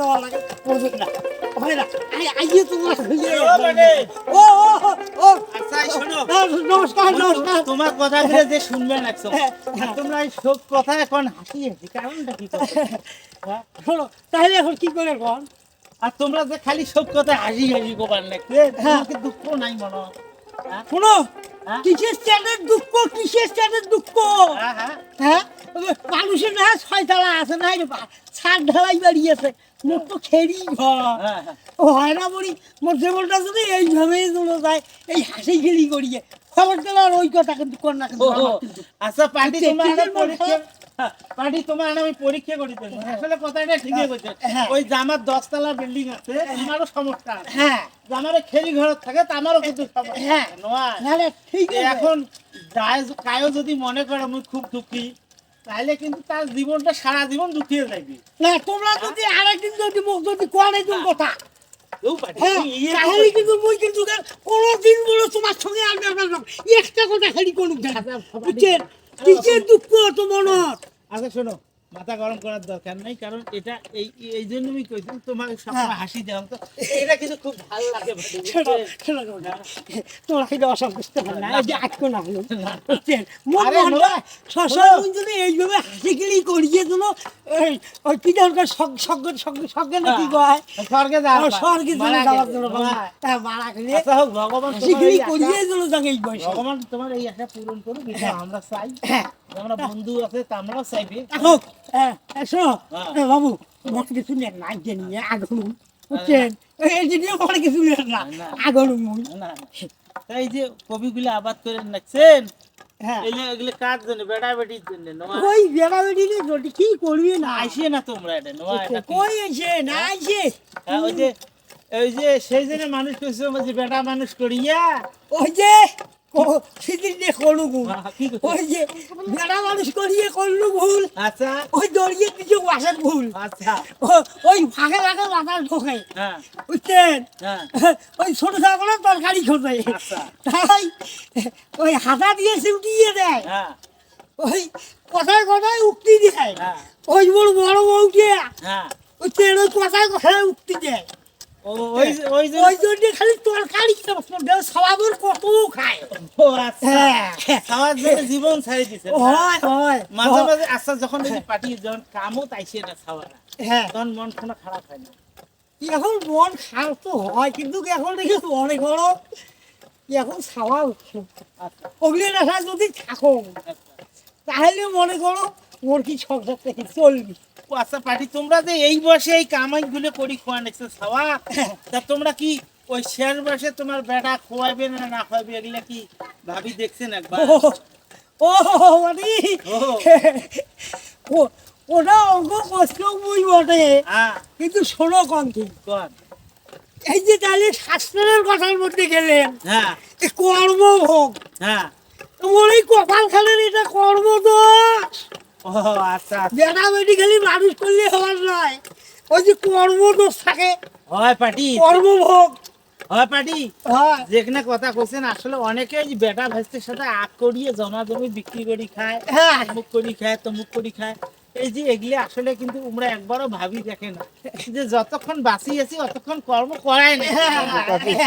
দেওয়া লাগে বুঝুন না হয় না আই আইয়ে তোমার ও ও ও ও আচ্ছা শোনো নমস্কার নমস্কার তোমার কথা বলে যে শুনবে না হ্যাঁ, আর তোমরা এই সব কথা এখন হাসি হাসি কারণটা কি? হ্যাঁ? শোনো তাহলে এখন কি করে কন আর তোমরা যে খালি সব কথা হাসি হাসি গোবার নাকি হ্যাঁ। তোমাকে দুঃখ নাই মনে হয়? হ্যাঁ? শোনো হ্যাঁ? কিসের স্ট্যান্ডের দুঃখ? কিসের স্ট্যান্ডের দুঃখ? হ্যাঁ, হ্যাঁ। হ্যাঁ? মানুষের না ছয়তলা আছে না ছাদ ঢালাই বাড়িয়েছে। মোট তো খেরি ঘর। হ্যাঁ, হ্যাঁ। ও হয় না বলি মোর জীবনটা যদি এইভাবেই চলে যায় এই হাসি খেলি করিয়ে খবর দেওয়ার ওই কথা কিন্তু কর না। আচ্ছা পার্টি তোমার হ্যাঁ, পার্টি তোমার আমি পরীক্ষা করি আসলে কথাটা ঠিকই বলছে। হ্যাঁ। ওই যে আমার দশতলা বিল্ডিং আছে আমারও সমস্যা আছে। হ্যাঁ। যে খেলি ঘর থাকে তা আমারও কিন্তু সমস্যা। হ্যাঁ। নয়। ঠিক এখন কায়ও যদি মনে করে আমি খুব দুঃখী তাহলে কিন্তু তার জীবনটা সারা জীবন দুঃখিয়ে যাবে না তোমরা যদি আরেকদিন যদি মুখ যদি কোয়ারে দিন কথা। হ্যাঁ ইয়ে তাহলে কিন্তু মুই কিন্তু কোনো দিন বলো তোমার সঙ্গে পারলাম একটা কথা খালি করুক বুঝছেন? কিসের দুঃখ তো মনত আচ্ছা শোনো মাথা গরম করার দরকার নাই কারণ এটা এই এই জন্য আমি কইতাম তোমাকে। সবসময় হাসি দেওয়া তো এটা কিন্তু খুব ভালো লাগে তোমরা কিন্তু অসন্তুষ্ট হয় না এই যে আটকো না বুঝছেন? মন সসা মন যদি এইভাবে ওই কয়? স্বর্গে যাওয়ার স্বর্গে চলে যাওয়ার জন্য হ্যাঁ। হ্যাঁ, মারা আচ্ছা ভগবান করিয়ে দিল তাকে এই বয়সে ভগবান তোমার এই আশা পূরণ করুক আমরা চাই। হ্যাঁ। আমরা বন্ধু আছে তা আমরাও চাইবি। হ্যাঁ হ্যাঁ, শোনো হ্যাঁ। বাবু মত কিছু নেন না জানি আগুন বুঝছেন? এই যে পরে কিছু নেন না না। আগুন তাই এই যে কবিগুলো আবাদ করে রাখছেন হ্যাঁ। এগুলো এগুলো কার জন্য? বেটা বেটির জন্য ওই বেড়া বেড়ি যদি কি করবি না? আইসে না তোমরা এটা? কই এসে না এসে হ্যাঁ, ওই যে ওই যে সেই জন্য মানুষ করছে বেটা মানুষ করিয়া। ওই যে সেদিন দিয়ে করলু ভুল হ্যাঁ? ওই যে বেড়া মানুষ করিয়ে করলু ভুল। আচ্ছা। ওই দড়িয়ে কিছু বাসার ভুল। আচ্ছা। ও- ওই ফাঁকে ফাঁকে বাতাস ঢোকে হ্যাঁ। বুঝছেন? হ্যাঁ। ওই ছোট ছাগলের তরকারি খোঁজে আচ্ছা। তাই ওই হাতা দিয়ে সিউটিয়ে দেয়। ওই কথায় কথায় উক্তি দেয়। ওই বড় বড় বউকে। হ্যাঁ। ওই কথায় কথায় উক্তি দেয়। ওই যে- ওই যে ওই জন্য খালি তরকারি সবাবর কত খায়। ও হ্যাঁ। খাওয়ার জন্য জীবন ছাড়ি দিছে হয় হয়। মাঝে মাঝে আচ্ছা যখন পার্টি যখন কামও তাইছে না। খাওয়া হ্যাঁ। তখন মন কোনো খারাপ হয় না। এখন মন খারাপ তো হয় কিন্তু এখন দেখি মনে করো এখন ছাওয়া উঠছে আচ্ছা। ওগুলি দেখা যদি থাকো। আচ্ছা। তাহলে মনে করো মোর কি সংসার থেকে চলবি? আচ্ছা পার্টি তোমরা যে এই বয়সে এই কামাই গুলো করি খোয়া খাওয়া তা তোমরা কি ওই শেষ বয়সে তোমার বেটা খোয়াবে না না খোয়াবে এগুলা কি ভাবি দেখছেন একবার? ও মানে ও। ওটা অঙ্ক কষ্ট বই বটে। হ্যাঁ কিন্তু শোনো কর এই যে তাহলে শাস্ত্রের কথার মধ্যে গেলেন হ্যাঁ। এ কর্মভোগ। হ্যাঁ। এই কপাল খালের এটা কর্মদোষ। আচ্ছা বেটা মানুষ করলে হওয়ার নয়। ওই যে কর্মদোষ থাকে। হয় পার্টি কর্মভোগ হয় পার্টি যেখানে কথা কইছেন আসলে অনেকে বেটা সাথে আগ করিয়ে জমা জমি বিক্রি করি খায় হ্যাঁ। করি খায় তমুক করি খায়। এই যে এগুলি আসলে কিন্তু তোমরা একবারও ভাবি দেখে না। যে যতক্ষণ বাঁচি আছি অতক্ষণ কর্ম করাই না হ্যাঁ।